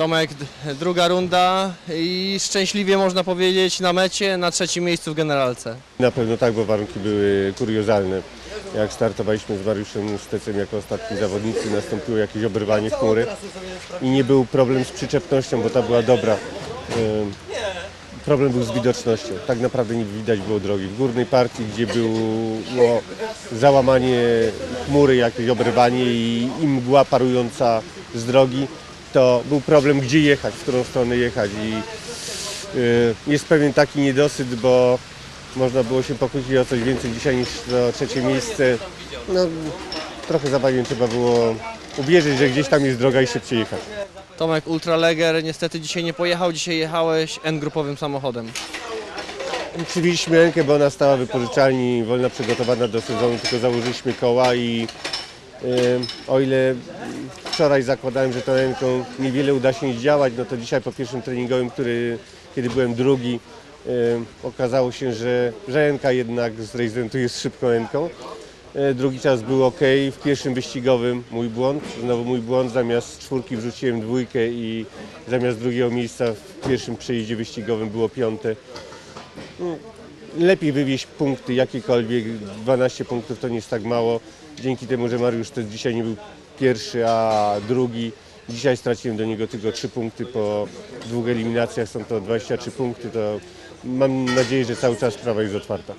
Tomek, druga runda i szczęśliwie można powiedzieć na mecie, na trzecim miejscu w generalce. Na pewno tak, bo warunki były kuriozalne. Jak startowaliśmy z Mariuszem Stecem jako ostatni zawodnicy, nastąpiło jakieś oberwanie chmury i nie był problem z przyczepnością, bo ta była dobra. Problem był z widocznością. Tak naprawdę nie widać było drogi. W górnej partii, gdzie było załamanie chmury, jakieś oberwanie i, i mgła parująca z drogi, to był problem, gdzie jechać, w którą stronę jechać. I y, jest pewien taki niedosyt, bo można było się pokłócić o coś więcej dzisiaj niż to trzecie miejsce. No, trochę zabawnie trzeba było uwierzyć, że gdzieś tam jest droga i szybciej jechać. Tomek Ultraleger niestety dzisiaj nie pojechał, dzisiaj jechałeś N-grupowym samochodem. Przywieźliśmy rękę, bo ona stała w wypożyczalni, wolna przygotowana do sezonu, tylko założyliśmy koła i o ile wczoraj zakładałem, że tą ręką niewiele uda się działać, no to dzisiaj po pierwszym treningowym, który, kiedy byłem drugi, okazało się, że, ręka jednak z szybką ręką. Drugi czas był ok. W pierwszym wyścigowym mój błąd. Znowu mój błąd. Zamiast czwórki wrzuciłem dwójkę i zamiast drugiego miejsca w pierwszym przejeździe wyścigowym było piąte lepiej wywieźć punkty jakiekolwiek. 12 punktów to nie jest tak mało. Dzięki temu, że Mariusz też dzisiaj nie był pierwszy, a drugi. Dzisiaj straciłem do niego tylko 3 punkty po dwóch eliminacjach. Są to 23 punkty. To mam nadzieję, że cały czas sprawa jest otwarta.